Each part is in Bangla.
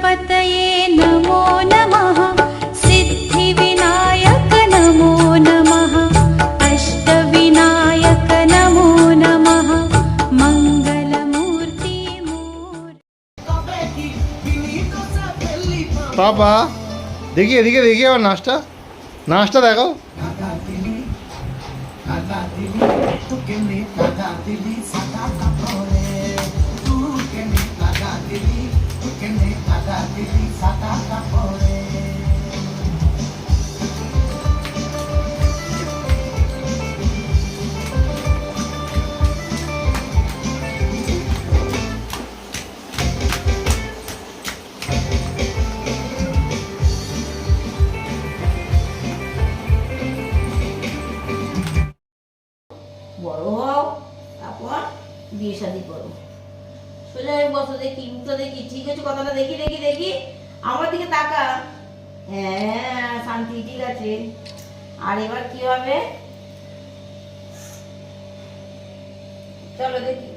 गणपतये नमो नमः सिद्धिविनायक नमो नमः अष्टविनायक नमो नमः मङ्गलमूर्ति पापा देखिए देखिए देखिए और नाश्ता नाश्ता देखो বড় হও তারপর বিয়ে শাদি করো। সোজা হয়ে বসো দেখি মুখটা দেখি। ঠিক আছে কথাটা দেখি দেখি দেখি। আমার দিকে তাকা। হ্যাঁ শান্তি ঠিক আছে। আর এবার কি হবে? চলো দেখি।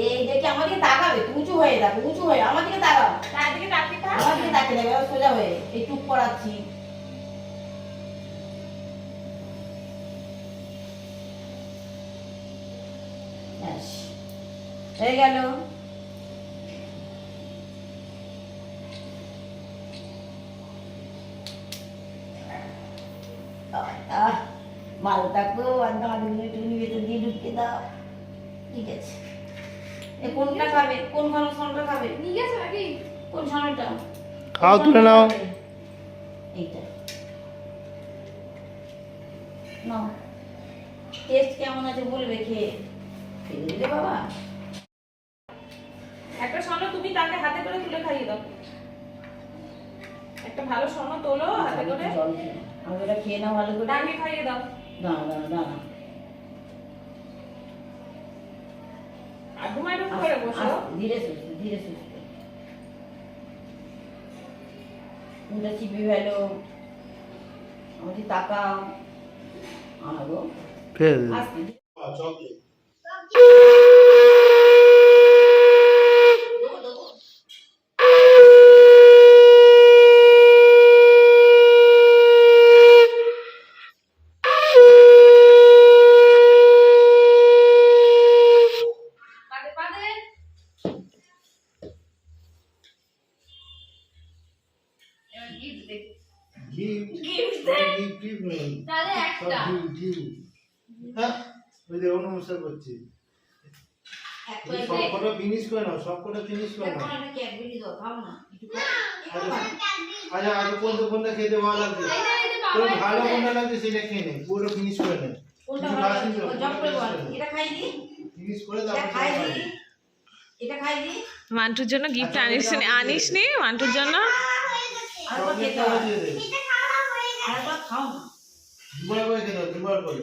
এই দেখি আমার দিকে তাকাবে উঁচু হয়ে দেখো উঁচু হয়ে আমার দিকে তাকাও। তার দিকে তাকিয়ে থাক। আমার দিকে তাকিয়ে সোজা হয়ে এই টুক ব্যাস হয়ে গেল। আহ, মালটাকেও একদম আলুগুলো টুনি ভেতর দিয়ে ঢুকিয়ে দাও। ঠিক আছে। এ কোনটা খাবে? কোন খানো সোনটা খাবে? নিয়ে গেছে নাকি? কোন সোনাটা খাও তুলে নাও। এইটা। নাও। টেস্ট কেমন আছে বলবে খেয়ে। দিলে বাবা। একটা স্বর্ণ তুমি তাকে হাতে করে তুলে খাইয়ে দাও। একটা ভালো স্বর্ণ তোলো হাতে করে। জল খেয়ে নাও। আমি ওটা খেয়ে নাও ভালো করে। ডাকে খাইয়ে দাও। দাঁড়া দাঁড়া দাঁড়া। আর ঘুমাই করে বসো। ধীরে সুস্থে ধীরে সুস্থে। মুখটা চিপে ফেলো। আমাকে তাকাও। আনাবো। ফের আস্তে দেবো, দেবো। পাদে পাদে এবার গিফট দে তাহলে একটা। হ্যাঁ? ওই যে অনুমোষণ করছি এক সব কটা ফিনিশ করে নাও সব কটা ফিনিশ করে নাও একটা ক্যাডবেরি দাও খাও না। একটু খাও। আচ্ছা আচ্ছা কোনটা কোনটা খেতে ভালো লাগছে? তোর ভালো এসেছে। কোনটা লাগছে সেটা খেয়ে নে পুরো ফিনিশ করে নে। মান্টুর জন্য গিফট আচ্ছা, আনিস আনিস নি মান্টুর জন্য আরেকবার খেতে চকলেটটা হবে দিয়ে দে। আরেকবার খাও না। দুবার করে হবে, দুবার করে।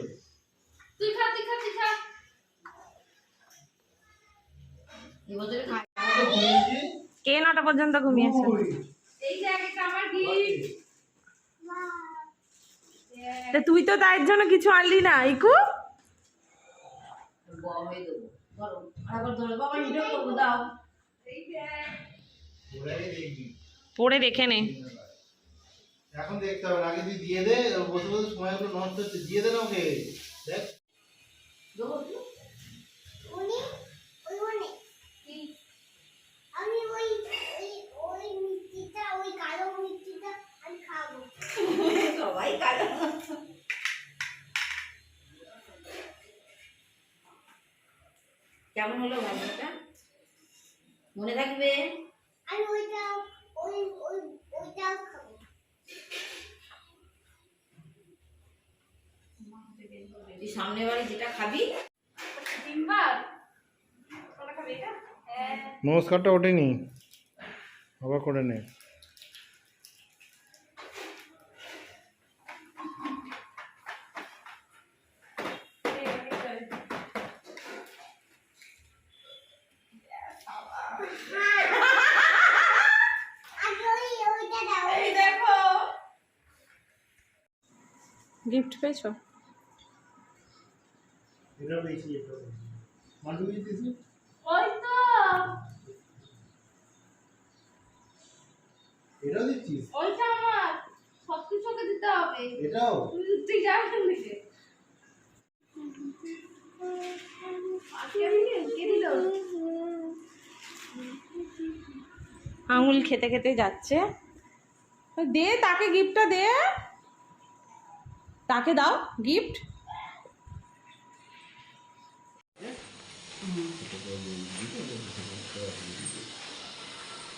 তুই খা তুই খা তুই খা। এবছরে কে নটা পর্যন্ত ঘুমিয়েছে। এই যে একটা আমার গিফট তা তুই তো তার জন্য কিছু আনলি না ইকু। পরে রেখে নে। এখন দেখতে হবে আগে তুই দিয়ে দে বসে বসে সময়গুলো নষ্ট হচ্ছে দিয়ে দে না ওকে। দেখ। সবাই কালো। কেমন হলো ভাইটা মনে থাকবে? আমি ওইটা ওই ওই ওইটাও তুই সামনে বাড়ি যেটা খাবি। তিনবার কোনটা খাবি এটা? হ্যাঁ। নমস্কারটা ওঠেনি। আবার করে নে। গিফট পেয়েছ? এটা বেশি এটা বেশি। মান্টু কি দিয়েছে ওই তো এটাও দিচ্ছিস? ওইটা আমার। ওকে দিতে হবে। এটাও? তুই- তুই যা এখান থেকে আঙুল খেতে খেতে যাচ্ছে। দে তাকে গিফটটা দে। তাকে দাও গিফট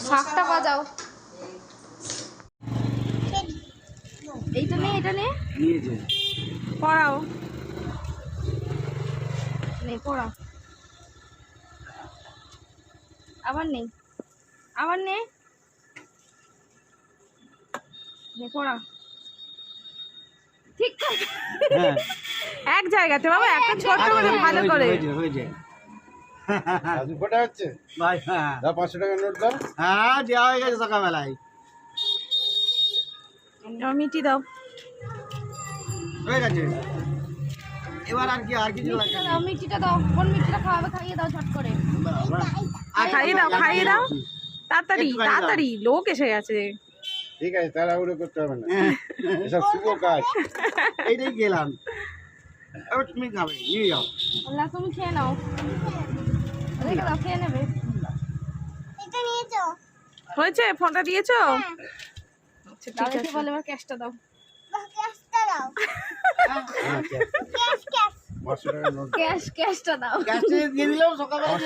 শাকটা বাজাও এইটা নে এটা নে। পড়াও। নে পড়া আবার নেই আবার নে। নে পড়া ঠিক আছে হ্যাঁ। এক জায়গাতে বাবা একটা ছোট করে ভালো করে। হয়েছে হয়েছে। ফটো হচ্ছে? ভাই হ্যাঁ। দাও পাঁচশো টাকা নোট দাও। হ্যাঁ দেওয়া হয়ে গেছে সকালবেলায়। মিটি দাও। হয়ে গেছে। এবার আর কি আর কিছু লাগবে দাও মিষ্টিটা দাও। কোন মিষ্টিটা খাওয়াবে খাইয়ে দাও ঝট করে। খাইয়ে দাও খাইয়ে দাও। তাড়াতাড়ি তাড়াতাড়ি লোক এসে গেছে। ঠিক আছে তাড়াহুড়ো করতে হবে না। এসব শুভ কাজ। এইটাই গেলাম এবার তুমি খাবে নিয়ে যাও। তুমি খেয়ে নাও। হয়েছে? ফোনটা দিয়েছ? আচ্ছা দাও ঠিক বলে এবার ক্যাশটা দাও। ক্যাশ ক্যাশটা দাও। গ্যাসে দিয়ে দিলাম সকালবেলা।